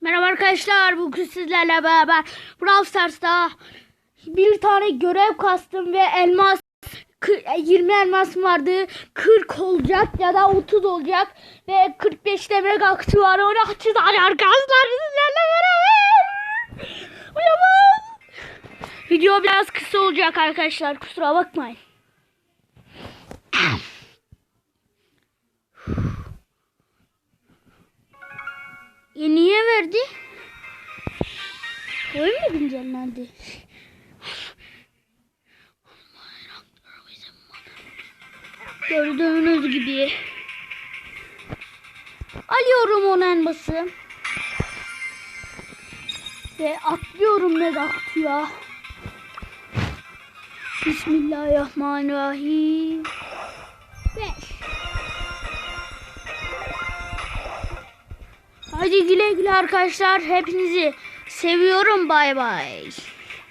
Merhaba arkadaşlar. Bugün sizlerle beraber Brawl Stars'ta bir tane görev kastım ve elmas kı- 20 elmasım vardı. 40 olacak ya da 30 olacak ve 45 de mega kutu var. Onu açacağız arkadaşlar sizlerle beraber. Uyamaz. Video biraz kısa olacak arkadaşlar. Kusura bakmayın. Verdi? Oyun mu güncellendi? Gördüğünüz gibi. Alıyorum onun elması. Ve atlıyorum mega kutuya. Bismillahirrahmanirrahim. Hadi güle güle arkadaşlar. Hepinizi seviyorum. Bay bay.